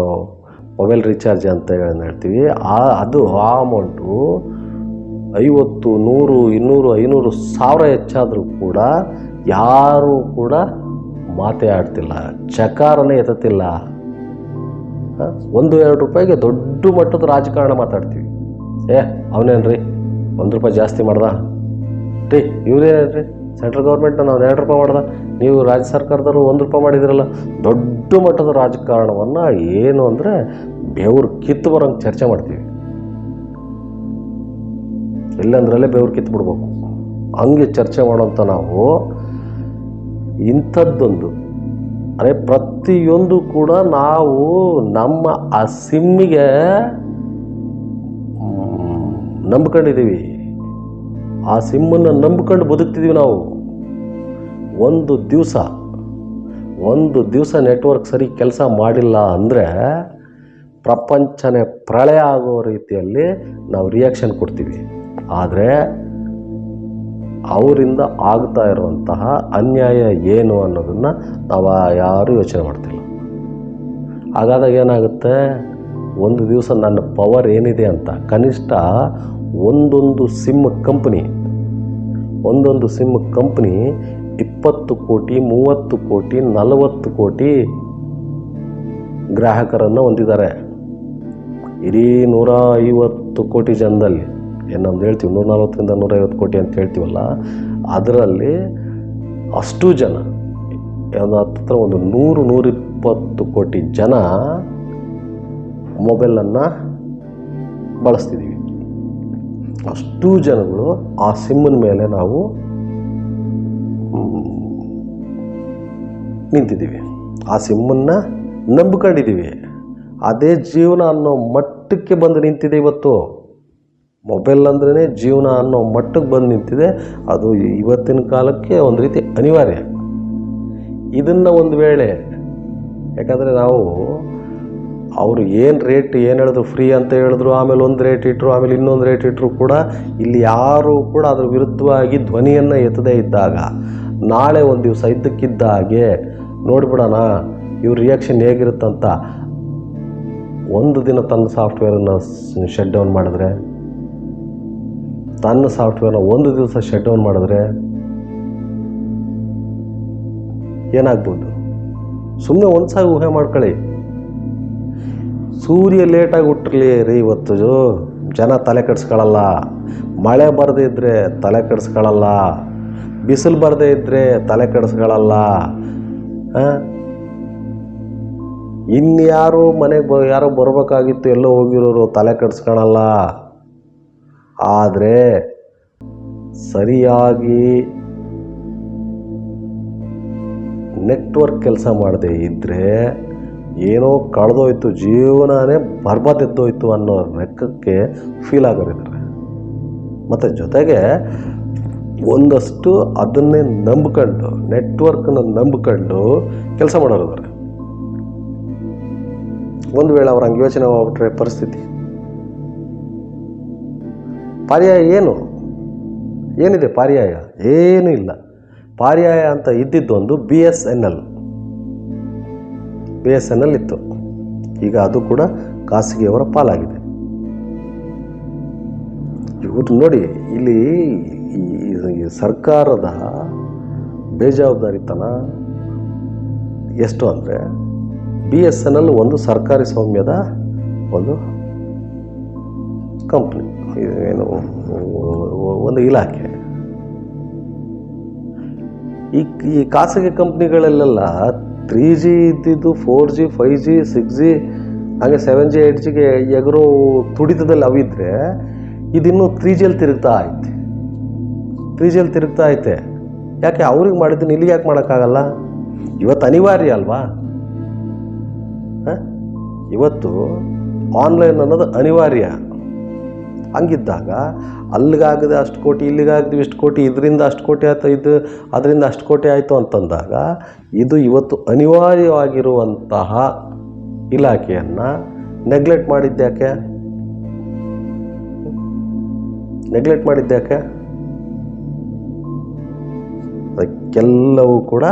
ಮೊಬೈಲ್ ರೀಚಾರ್ಜ್ ಅಂತ ಹೇಳಿ ಹೇಳ್ತೀವಿ, ಆ ಅದು ಆ ಅಮೌಂಟು ಐವತ್ತು, ನೂರು, ಇನ್ನೂರು, ಐನೂರು ಸಾವಿರ ಹೆಚ್ಚಾದರೂ ಕೂಡ ಯಾರೂ ಕೂಡ ಮಾತೇ ಆಡ್ತಿಲ್ಲ, ಚಕಾರನೇ ಎತ್ತತ್ತಿಲ್ಲ? ಒಂದು ಎರಡು ರೂಪಾಯಿಗೆ ದೊಡ್ಡ ಮಟ್ಟದ ರಾಜಕಾರಣ ಮಾತಾಡ್ತೀವಿ. ಏ, ಅವನೇನ್ರಿ? ಒಂದು ರೂಪಾಯಿ ಜಾಸ್ತಿ ಮಾಡ್ದ? ರೀ, ಇವ್ರೇನ್ರಿ? ಸೆಂಟ್ರಲ್ ಗೌರ್ಮೆಂಟ್ನ ನಾವು ಎರಡು ರೂಪಾಯಿ ಮಾಡ್ದ? ನೀವು ರಾಜ್ಯ ಸರ್ಕಾರದವರು ಒಂದು ರೂಪಾಯಿ ಮಾಡಿದಿರಲ್ಲ. ದೊಡ್ಡ ಮಟ್ಟದ ರಾಜಕಾರಣವನ್ನು ಏನು ಅಂದರೆ ಬೆವರು ಕಿತ್ತು ಬರೋಂಗೆ ಚರ್ಚೆ ಮಾಡ್ತೀವಿ. ಎಲ್ಲಂದ್ರಲ್ಲೇ ಬೆವ್ರು ಕಿತ್ಬಿಡ್ಬೇಕು ಹಂಗೆ ಚರ್ಚೆ ಮಾಡೋಂಥ ನಾವು ಇಂಥದ್ದೊಂದು ಅಂದರೆ ಪ್ರತಿಯೊಂದು ಕೂಡ ನಾವು ನಮ್ಮ ಆ ಸಿಮ್ಮಿಗೆ ನಂಬ್ಕೊಂಡಿದ್ದೀವಿ. ಆ ಸಿಮ್ಮನ್ನು ನಂಬ್ಕೊಂಡು ಬದುಕ್ತಿದ್ದೀವಿ ನಾವು. ಒಂದು ದಿವಸ ಒಂದು ದಿವಸ ನೆಟ್ವರ್ಕ್ ಸರಿ ಕೆಲಸ ಮಾಡಿಲ್ಲ ಅಂದರೆ ಪ್ರಪಂಚನೇ ಪ್ರಳಯ ಆಗೋ ರೀತಿಯಲ್ಲಿ ನಾವು ರಿಯಾಕ್ಷನ್ ಕೊಡ್ತೀವಿ. ಆದರೆ ಅವರಿಂದ ಆಗ್ತಾ ಇರುವಂತಹ ಅನ್ಯಾಯ ಏನು ಅನ್ನೋದನ್ನು ನಾವು ಯಾರೂ ಯೋಚನೆ ಮಾಡ್ತಿಲ್ಲ. ಹಾಗಾದಾಗ ಏನಾಗುತ್ತೆ? ಒಂದು ದಿವಸ ನನ್ನ ಪವರ್ ಏನಿದೆ ಅಂತ, ಕನಿಷ್ಠ ಒಂದೊಂದು ಸಿಮ್ ಕಂಪ್ನಿ ಒಂದೊಂದು ಸಿಮ್ ಕಂಪ್ನಿ ಇಪ್ಪತ್ತು ಕೋಟಿ, ಮೂವತ್ತು ಕೋಟಿ, ನಲವತ್ತು ಕೋಟಿ ಗ್ರಾಹಕರನ್ನು ಹೊಂದಿದ್ದಾರೆ. ಇಡೀ ನೂರ ಐವತ್ತು ಕೋಟಿ ಜನದಲ್ಲಿ. ಏನೊಂದು ಹೇಳ್ತೀವಿ ನೂರ ನಲ್ವತ್ತರಿಂದ ನೂರೈವತ್ತು ಕೋಟಿ ಅಂತ ಹೇಳ್ತೀವಲ್ಲ, ಅದರಲ್ಲಿ ಅಷ್ಟು ಜನ ಒಂದು ಹತ್ತಿರ ಒಂದು ನೂರು, ನೂರಿಪ್ಪತ್ತು ಕೋಟಿ ಜನ ಮೊಬೈಲನ್ನು ಬಳಸ್ತಿದ್ದೀವಿ ಅಷ್ಟು ಜನಗಳು ಆ ಸಿಮ್ಮನ ಮೇಲೆ ನಾವು ನಿಂತಿದ್ದೀವಿ ಆ ಸಿಮ್ಮನ್ನು ನಂಬ್ಕೊಂಡಿದ್ದೀವಿ ಅದೇ ಜೀವನ ಅನ್ನೋ ಮಟ್ಟಕ್ಕೆ ಬಂದು ನಿಂತಿದೆ ಇವತ್ತು. ಮೊಬೈಲ್ ಅಂದ್ರೇ ಜೀವನ ಅನ್ನೋ ಮಟ್ಟಕ್ಕೆ ಬಂದು ನಿಂತಿದೆ. ಅದು ಇವತ್ತಿನ ಕಾಲಕ್ಕೆ ಒಂದು ರೀತಿ ಅನಿವಾರ್ಯ. ಇದನ್ನು ಒಂದು ವೇಳೆ, ಯಾಕಂದರೆ ನಾವು ಅವರು ಏನು ರೇಟ್ ಏನು ಹೇಳಿದ್ರು ಫ್ರೀ ಅಂತ ಹೇಳಿದ್ರು, ಆಮೇಲೆ ಒಂದು ರೇಟ್ ಇಟ್ಟರು ಆಮೇಲೆ ಇನ್ನೊಂದು ರೇಟ್ ಇಟ್ಟರು ಕೂಡ ಇಲ್ಲಿ ಯಾರೂ ಕೂಡ ಅದ್ರ ವಿರುದ್ಧವಾಗಿ ಧ್ವನಿಯನ್ನು ಎತ್ತದೇ ಇದ್ದಾಗ, ನಾಳೆ ಒಂದು ದಿವಸ ಇದ್ದಕ್ಕಿದ್ದ ಹಾಗೆ, ನೋಡಿಬಿಡೋಣ, ಇವ್ರ ರಿಯಾಕ್ಷನ್ ಹೇಗಿರುತ್ತಂತ. ಒಂದು ದಿನ ತನ್ನ ಸಾಫ್ಟ್ವೇರನ್ನು ಶಟ್ ಡೌನ್ ಮಾಡಿದ್ರೆ ತನ್ನ ಸಾಫ್ಟ್ವೇರ್ನ ಒಂದು ದಿವಸ ಶಟ್ ಡೌನ್ ಮಾಡಿದ್ರೆ ಏನಾಗ್ಬೋದು? ಸುಮ್ಮನೆ ಒಂದು ಸಾರಿ ಊಹೆ ಮಾಡ್ಕೊಳ್ಳಿ. ಸೂರ್ಯ ಲೇಟಾಗಿ ಹುಟ್ಟಿರಲಿ ರೀ ಇವತ್ತು. ಜನ ತಲೆ ಕೆಡಿಸ್ಕೊಳ್ಳಲ್ಲ ಮಳೆ ಬರದೇ ಇದ್ದರೆ ತಲೆ ಕೆಡಿಸ್ಕೊಳ್ಳಲ್ಲ ಬಿಸಿಲು ಬರದೇ ಇದ್ದರೆ ತಲೆ ಕೆಡಿಸ್ಕೊಳ್ಳಲ್ಲ ಇನ್ಯಾರು ಮನೆಗೆ ಬ ಯಾರೋ ಬರಬೇಕಾಗಿತ್ತು ಎಲ್ಲೋ ಹೋಗಿರೋರು ತಲೆ ಕೆಡಿಸ್ಕೊಳಲ್ಲ. ಆದರೆ ಸರಿಯಾಗಿ ನೆಟ್ವರ್ಕ್ ಕೆಲಸ ಮಾಡದೇ ಇದ್ದರೆ ಏನೋ ಕಳೆದೋಯ್ತು, ಜೀವನನೇ ಬರ್ಬಾದೆದ್ದೋಯ್ತು ಅನ್ನೋ ಲೆಕ್ಕಕ್ಕೆ ಫೀಲ್ ಆಗೋರಿದ್ದಾರೆ. ಮತ್ತು ಜೊತೆಗೆ ಒಂದಷ್ಟು ಅದನ್ನೇ ನಂಬ್ಕೊಂಡು, ನೆಟ್ವರ್ಕ್ನ ನಂಬ್ಕೊಂಡು ಕೆಲಸ ಮಾಡೋರಿದ್ದಾರೆ. ಒಂದು ವೇಳೆ ಅವ್ರು ಹಂಗೆ ಯೋಚನೆ ಹೋಗ್ಬಿಟ್ರೆ ಪರಿಸ್ಥಿತಿ ಪರ್ಯಾಯ ಏನು? ಏನಿದೆ ಪರ್ಯಾಯ? ಏನೂ ಇಲ್ಲ. ಪರ್ಯಾಯ ಅಂತ ಇದ್ದಿದ್ದೊಂದು B S N L B S N L ಇತ್ತು. ಈಗ ಅದು ಕೂಡ ಖಾಸಗಿಯವರ ಪಾಲಾಗಿದೆ. ಇವತ್ತು ನೋಡಿ, ಇಲ್ಲಿ ಈ- ಸರ್ಕಾರದ ಬೇಜವಾಬ್ದಾರಿತನ ಎಷ್ಟು ಅಂದರೆ ಬಿ ಎಸ್ ಎನ್ ಎಲ್ ಒಂದು ಸರ್ಕಾರಿ ಸ್ವಾಮ್ಯದ ಒಂದು ಕಂಪ್ನಿ ಏನು, ಒಂದು ಇಲಾಖೆ. ಈ ಈ ಖಾಸಗಿ ಕಂಪ್ನಿಗಳಲ್ಲೆಲ್ಲ ತ್ರೀ ಜಿ ಇದ್ದಿದ್ದು four G five G six G ಹಾಗೆ ಸೆವೆನ್ ಜಿ ಏಯ್ಟ್ ಜಿಗೆ ಎಗರೋ ತುಡಿತದಲ್ಲಿ ಅವಿದ್ರೆ ಇದಿನ್ನೂ ತ್ರೀ ಜಿಯಲ್ಲಿ ತಿರುಗ್ತಾ ಐತೆ. ತ್ರೀ ಜಿಯಲ್ಲಿ ತಿರುಗ್ತಾ ಐತೆ. ಯಾಕೆ ಅವ್ರಿಗೆ ಮಾಡಿದ್ದೀನಿ ಇಲ್ಲಿಗೆ ಯಾಕೆ ಮಾಡೋಕ್ಕಾಗಲ್ಲ? ಇವತ್ತು ಅನಿವಾರ್ಯ ಅಲ್ವಾ? ಇವತ್ತು ಆನ್ಲೈನ್ ಅನ್ನೋದು ಅನಿವಾರ್ಯ. ಹಂಗಿದ್ದಾಗ ಅಲ್ಲಿಗಾಗದೆ ಅಷ್ಟು ಕೋಟಿ, ಇಲ್ಲಿಗಾಗದೆ ಇಷ್ಟು ಕೋಟಿ, ಇದರಿಂದ ಅಷ್ಟು ಕೋಟಿ ಆಯ್ತು, ಇದು ಅದರಿಂದ ಅಷ್ಟು ಕೋಟಿ ಆಯಿತು ಅಂತಂದಾಗ ಇದು ಇವತ್ತು ಅನಿವಾರ್ಯವಾಗಿರುವಂತಹ ಇಲಾಖೆಯನ್ನು ನೆಗ್ಲೆಕ್ಟ್ ಮಾಡಿದ್ದ್ಯಾಕೆ ನೆಗ್ಲೆಕ್ಟ್ ಮಾಡಿದ್ದ್ಯಾಕೆ ಅದಕ್ಕೆಲ್ಲವೂ ಕೂಡ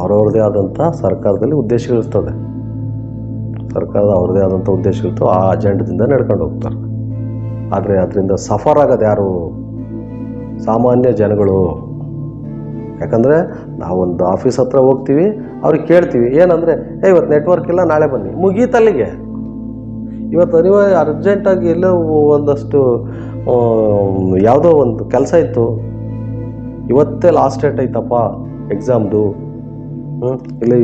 ಅವ್ರವ್ರದ್ದೇ ಆದಂಥ ಸರ್ಕಾರದಲ್ಲಿ ಉದ್ದೇಶಗಳಿರ್ತದೆ. ಸರ್ಕಾರದ ಅವ್ರದ್ದೇ ಆದಂಥ ಉದ್ದೇಶಗಳಿರ್ತವೆ, ಆ ಅಜೆಂಡದಿಂದ ನಡ್ಕೊಂಡು ಹೋಗ್ತಾರೆ. ಆದರೆ ಅದರಿಂದ ಸಫರ್ ಆಗೋದು ಯಾರು? ಸಾಮಾನ್ಯ ಜನಗಳು. ಯಾಕಂದರೆ ನಾವೊಂದು ಆಫೀಸ್ ಹತ್ರ ಹೋಗ್ತೀವಿ, ಅವ್ರಿಗೆ ಕೇಳ್ತೀವಿ, ಏನಂದರೆ, ಏ, ಇವತ್ತು ನೆಟ್ವರ್ಕ್ ಇಲ್ಲ, ನಾಳೆ ಬನ್ನಿ. ಮುಗೀತಲ್ಲಿಗೆ ಇವತ್ತು ಅನಿವಾರ್ಯ ಅರ್ಜೆಂಟಾಗಿ ಎಲ್ಲೋ ಒಂದಷ್ಟು ಯಾವುದೋ ಒಂದು ಕೆಲಸ ಇತ್ತು. ಇವತ್ತೇ ಲಾಸ್ಟ್ ಡೇಟ್ ಐತಪ್ಪ ಎಕ್ಸಾಮ್ದು ಇಲ್ಲ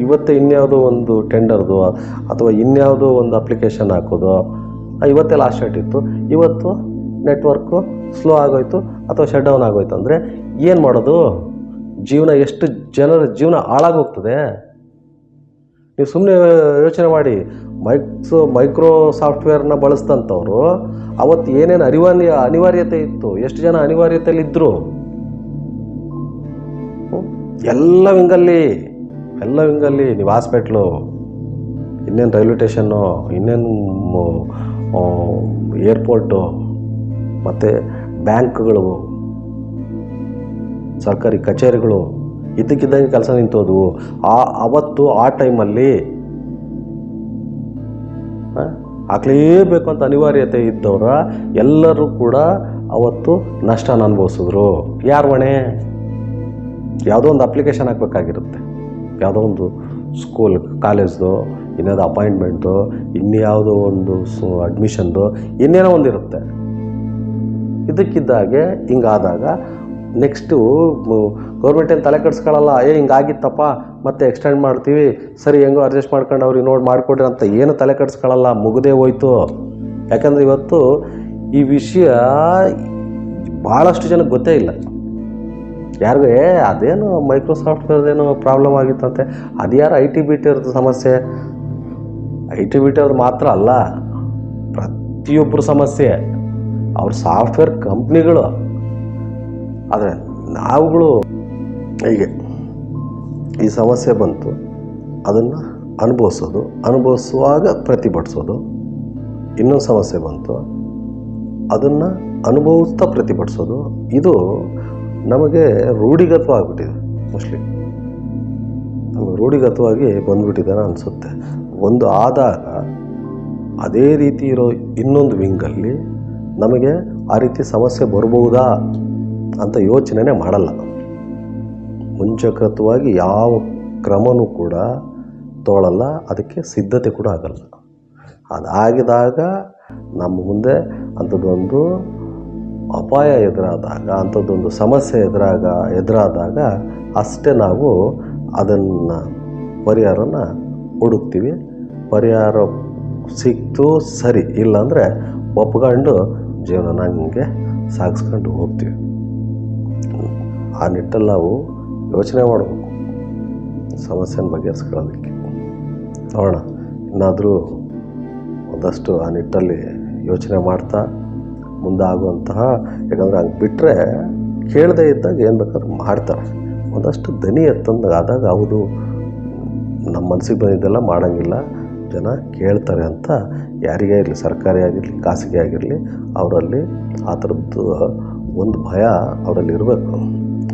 ಇವತ್ತೇ ಇನ್ಯಾವುದೋ ಒಂದು ಟೆಂಡರ್ದು ಅಥವಾ ಇನ್ಯಾವುದೋ ಒಂದು ಅಪ್ಲಿಕೇಶನ್ ಹಾಕೋದು. ಇವತ್ತೇ ಲಾಸ್ಟ್ ಡೇಟ್ ಇತ್ತು. ಇವತ್ತು ನೆಟ್ವರ್ಕು ಸ್ಲೋ ಆಗೋಯ್ತು ಅಥವಾ ಶಟ್ ಡೌನ್ ಆಗೋಯ್ತು ಅಂದರೆ ಏನು ಮಾಡೋದು? ಜೀವನ ಎಷ್ಟು ಜನರ ಜೀವನ ಹಾಳಾಗೋಗ್ತದೆ. ನೀವು ಸುಮ್ಮನೆ ಯೋಚನೆ ಮಾಡಿ, ಮೈಕ್ಸೋ, ಮೈಕ್ರೋ ಸಾಫ್ಟ್ವೇರ್ನ ಬಳಸಿದಂಥವ್ರು, ಅವತ್ತು ಏನೇನು ಅನಿವಾರ್ಯ, ಅನಿವಾರ್ಯತೆ ಇತ್ತು, ಎಷ್ಟು ಜನ ಅನಿವಾರ್ಯತೆಯಲ್ಲಿದ್ದರು ಎಲ್ಲ ವಿಂಗಲ್ಲಿ ಎಲ್ಲ ವಿಂಗಲ್ಲಿ, ನೀವು ಹಾಸ್ಪಿಟ್ಲು ಇನ್ನೇನು ರೈಲ್ವೆ ಸ್ಟೇಷನ್ನು ಇನ್ನೇನು ಏರ್ಪೋರ್ಟು ಮತ್ತು ಬ್ಯಾಂಕ್ಗಳು ಸರ್ಕಾರಿ ಕಚೇರಿಗಳು, ಇದ್ದಕ್ಕಿದ್ದಂಗೆ ಕೆಲಸ ನಿಂತೋದು ಆ, ಅವತ್ತು ಆ ಟೈಮಲ್ಲಿ ಹಾಕ್ಲೇಬೇಕು ಅಂತ ಅನಿವಾರ್ಯತೆ ಇದ್ದವರ ಎಲ್ಲರೂ ಕೂಡ ಅವತ್ತು ನಷ್ಟನ ಅನುಭವಿಸಿದ್ರು. ಯಾರು ಹೊಣೆ ಯಾವುದೋ ಒಂದು ಅಪ್ಲಿಕೇಶನ್ ಹಾಕ್ಬೇಕಾಗಿರುತ್ತೆ. ಯಾವುದೋ ಒಂದು ಸ್ಕೂಲ್ ಕಾಲೇಜ್ದು ಇನ್ನೇದೋ ಅಪಾಯಿಂಟ್ಮೆಂಟು, ಇನ್ಯಾವುದೋ ಒಂದು ಸು ಅಡ್ಮಿಷನ್ದು, ಇನ್ನೇನೋ ಒಂದಿರುತ್ತೆ. ಇದಕ್ಕಿದ್ದಾಗೆ ಹಿಂಗಾದಾಗ ನೆಕ್ಸ್ಟು ಗೌರ್ಮೆಂಟ್ ಏನು ತಲೆ ಕೆಡಿಸ್ಕೊಳ್ಳಲ್ಲ ಏ ಹಿಂಗಾಗಿತ್ತಪ್ಪ, ಮತ್ತೆ ಎಕ್ಸ್ಟೆಂಡ್ ಮಾಡ್ತೀವಿ, ಸರಿ ಹೆಂಗೋ ಅಡ್ಜಸ್ಟ್ ಮಾಡ್ಕೊಂಡು ಅವ್ರಿಗೆ ನೋಡಿ ಮಾಡಿಕೊಡ್ರಿ ಅಂತ ಏನು ತಲೆ ಕೆಡಿಸ್ಕೊಳ್ಳಲ್ಲ ಮುಗದೇ ಹೋಯ್ತು. ಯಾಕಂದರೆ ಇವತ್ತು ಈ ವಿಷಯ ಭಾಳಷ್ಟು ಜನಕ್ಕೆ ಗೊತ್ತೇ ಇಲ್ಲ. ಯಾರಿಗೂ, ಏ, ಅದೇನು ಮೈಕ್ರೋಸಾಫ್ಟ್ವೇರ್ದೇನು ಪ್ರಾಬ್ಲಮ್ ಆಗಿತ್ತಂತೆ ಅದು ಯಾರು ಐ ಟಿ ಬಿ ಟಿ ಇರೋದು ಸಮಸ್ಯೆ ಐ ಟಿ ಬಿ ಟಿ ಅವ್ರದ್ದು ಮಾತ್ರ ಅಲ್ಲ ಪ್ರತಿಯೊಬ್ಬರ ಸಮಸ್ಯೆ, ಅವ್ರ ಸಾಫ್ಟ್ವೇರ್ ಕಂಪ್ನಿಗಳು ಆದರೆ ನಾವುಗಳು ಹೀಗೆ, ಈ ಸಮಸ್ಯೆ ಬಂತು, ಅದನ್ನು ಅನುಭವಿಸೋದು, ಅನುಭವಿಸುವಾಗ ಪ್ರತಿಭಟಿಸೋದು. ಇನ್ನೊಂದು ಸಮಸ್ಯೆ ಬಂತು, ಅದನ್ನು ಅನುಭವಿಸ್ತಾ ಪ್ರತಿಭಟಿಸೋದು. ಇದು ನಮಗೆ ರೂಢಿಗತವಾಗ್ಬಿಟ್ಟಿದೆ ಮೋಸ್ಟ್ಲಿ ನಮಗೆ ರೂಢಿಗತವಾಗಿ ಬಂದುಬಿಟ್ಟಿದ್ದಾನೆ ಅನಿಸುತ್ತೆ ಒಂದು ಆದಾಗ ಅದೇ ರೀತಿ ಇರೋ ಇನ್ನೊಂದು ವಿಂಗಲ್ಲಿ ನಮಗೆ ಆ ರೀತಿ ಸಮಸ್ಯೆ ಬರಬಹುದಾ ಅಂತ ಯೋಚನೆನೇ ಮಾಡಲ್ಲ ಮುಂಚಕೃತವಾಗಿ ಯಾವ ಕ್ರಮನೂ ಕೂಡ ತೋಳಲ್ಲ, ಅದಕ್ಕೆ ಸಿದ್ಧತೆ ಕೂಡ ಆಗಲ್ಲ. ಅದಾಗಿದಾಗ ನಮ್ಮ ಮುಂದೆ ಅಂಥದ್ದೊಂದು ಅಪಾಯ ಎದುರಾದಾಗ, ಅಂಥದ್ದೊಂದು ಸಮಸ್ಯೆ ಎದುರಾಗ, ಎದುರಾದಾಗ ಅಷ್ಟೇ ನಾವು ಅದನ್ನು, ಪರಿಹಾರನ ಹುಡುಕ್ತೀವಿ. ಪರಿಹಾರ ಸಿಕ್ತು ಸರಿ. ಇಲ್ಲಾಂದರೆ ಒಪ್ಕೊಂಡು ಜೀವನ ಹಂಗೆ ಸಾಗಿಸ್ಕೊಂಡು ಹೋಗ್ತೀವಿ. ಆ ನಿಟ್ಟಲ್ಲಿ ನಾವು ಯೋಚನೆ ಮಾಡಬೇಕು. ಸಮಸ್ಯೆನ ಬಗೆಹರಿಸ್ಕೊಳ್ಳೋದಕ್ಕೆ. ನೋಡೋಣ, ಇನ್ನಾದರೂ ಒಂದಷ್ಟು ಆ ನಿಟ್ಟಲ್ಲಿ ಯೋಚನೆ ಮಾಡ್ತಾ ಮುಂದೆ ಆಗುವಂತಹ ಯಾಕಂದರೆ ಹಂಗೆ ಬಿಟ್ಟರೆ ಕೇಳದೇ ಇದ್ದಾಗ ಏನು ಬೇಕಾದ್ರೂ ಮಾಡ್ತಾರೆ. ಒಂದಷ್ಟು ದನಿ ಎತ್ತಂದಾಗ ಆದಾಗ ಹೌದು ನಮ್ಮ ಮನಸ್ಸಿಗೆ ಬಂದಿದ್ದೆಲ್ಲ ಮಾಡೋಂಗಿಲ್ಲ. ಜನ ಕೇಳ್ತಾರೆ ಅಂತ ಯಾರಿಗೇ ಇರಲಿ, ಸರ್ಕಾರಿ ಆಗಿರಲಿ, ಖಾಸಗಿ ಆಗಿರಲಿ, ಅವರಲ್ಲಿ ಆ ಥರದ್ದು ಒಂದು ಭಯ ಅವರಲ್ಲಿ ಇರಬೇಕು.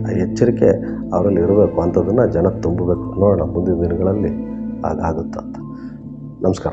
ಆ ಎಚ್ಚರಿಕೆ ಅವರಲ್ಲಿ ಇರಬೇಕು. ಅಂಥದ್ದನ್ನು ಜನ ತುಂಬಬೇಕು. ನೋಡೋಣ ಮುಂದಿನ ದಿನಗಳಲ್ಲಿ ಹಾಗಾಗುತ್ತಂತ ನಮಸ್ಕಾರ.